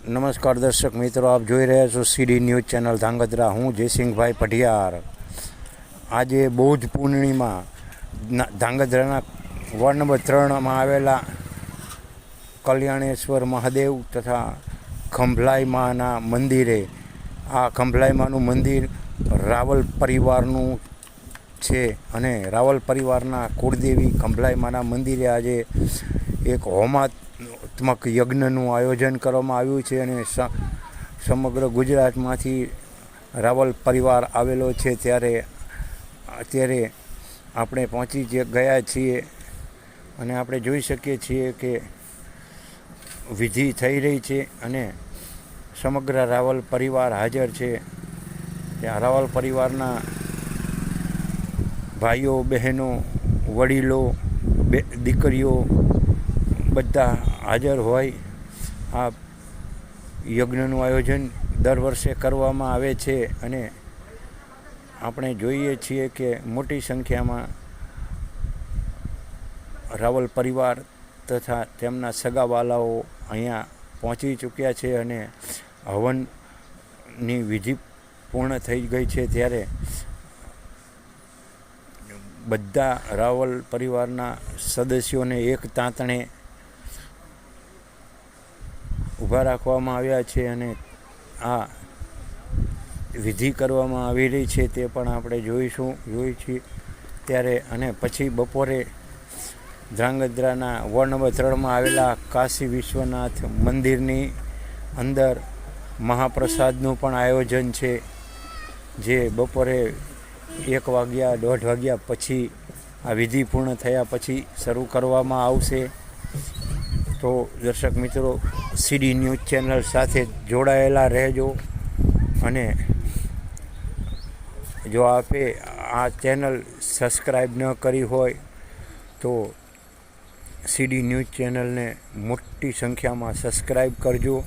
નમસ્કાર દર્શક મિત્રો, આપ જોઈ રહ્યા છો સીડી ન્યૂઝ ચેનલ ધાંગધ્રા. હું જયસિંહભાઈ પઢિયાર. આજે બૌદ્ધ પૂર્ણિમા ધાંગધ્રાના વોર્ડ નંબર ત્રણમાં આવેલા કલ્યાણેશ્વર મહાદેવ તથા ખંભલાઈ માના મંદિરે, આ ખંભલાઈ માનું મંદિર રાવલ પરિવારનું છે અને રાવલ પરિવારના કુળદેવી ખંભલાઈ માના મંદિરે આજે એક હોમાત્મક યજ્ઞનું આયોજન કરવામાં આવ્યું છે અને સમગ્ર ગુજરાતમાંથી રાવલ પરિવાર આવેલો છે ત્યારે, અત્યારે આપણે પહોંચી ગયા છીએ અને આપણે જોઈ શકીએ છીએ કે વિધિ થઈ રહી છે અને સમગ્ર રાવલ પરિવાર હાજર છે. ત્યાં રાવલ પરિવારના ભાઈઓ, બહેનો, વડીલો, બે, દીકરીઓ બધા હાજર હોય આ યજ્ઞનું આયોજન દર વર્ષે કરવામાં આવે છે અને આપણે જોઈએ છીએ કે મોટી સંખ્યામાં રાવલ પરિવાર તથા તેમના સગાવાલાઓ અહીંયા પહોંચી ચૂક્યા છે અને હવનની વિધિ પૂર્ણ થઈ ગઈ છે ત્યારે બધા રાવલ પરિવારના સદસ્યોને એક તાંતણે ઊભા રાખવામાં આવ્યા છે અને આ વિધિ કરવામાં આવી રહી છે તે પણ આપણે જોઈશું જોઈ છીએ ત્યારે. અને પછી બપોરે ધ્રાંગધ્રાના વોર્ડ નંબર ત્રણમાં આવેલા કાશી વિશ્વનાથ મંદિરની અંદર મહાપ્રસાદનું પણ આયોજન છે, જે બપોરે એક વાગ્યા, દોઢ વાગ્યા પછી આ વિધિ પૂર્ણ થયા પછી શરૂ કરવામાં આવશે. તો દર્શક મિત્રો સીડી ન્યૂઝ ચેનલ સાથે જોડાયેલા રહેજો અને જો આપે આ ચેનલ સબસ્ક્રાઈબ ન કરી હોય તો સીડી ન્યૂઝ ચેનલને મોટી સંખ્યામાં સબસ્ક્રાઈબ કરજો.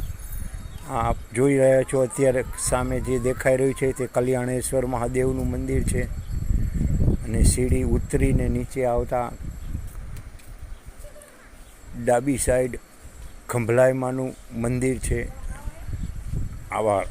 આપ જોઈ રહ્યા છો અત્યારે સામે જે દેખાઈ રહ્યું છે તે કલ્યાણેશ્વર મહાદેવનું મંદિર છે અને સીડી ઉતરીને નીચે આવતા ડાબી સાઈડ ખંભલાઈમાનું મંદિર છે. આભાર